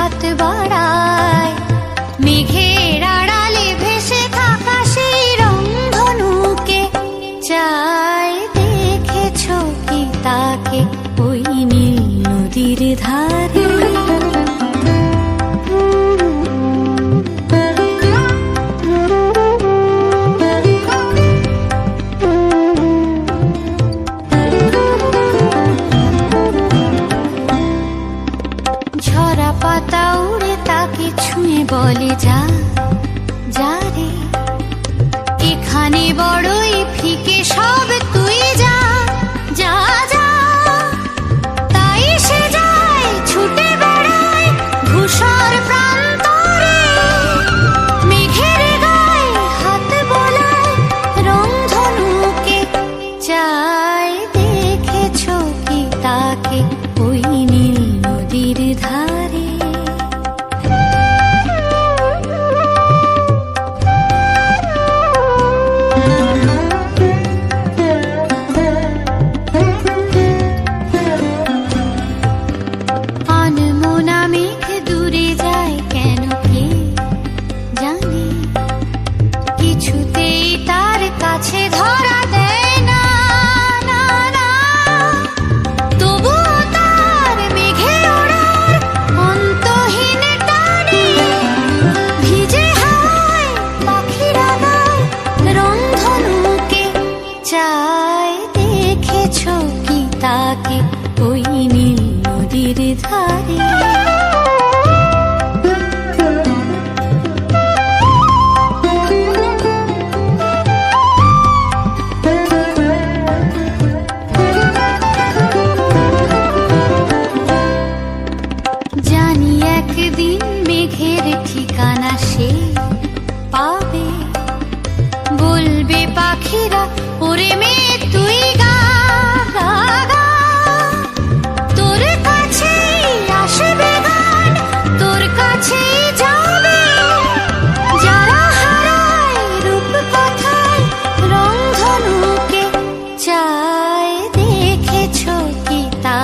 হাত বাড়ায়। মেঘের আড়ালে ভেসে থাকা সেই রংধনুকে চাই দেখেছ কি তাকে? ওই নীল নদীর ধারে। বড়ই ফিকে সব মেঘের ঠিকানা সে পাবে। বলবে পাখিরা ওরে মেয়ে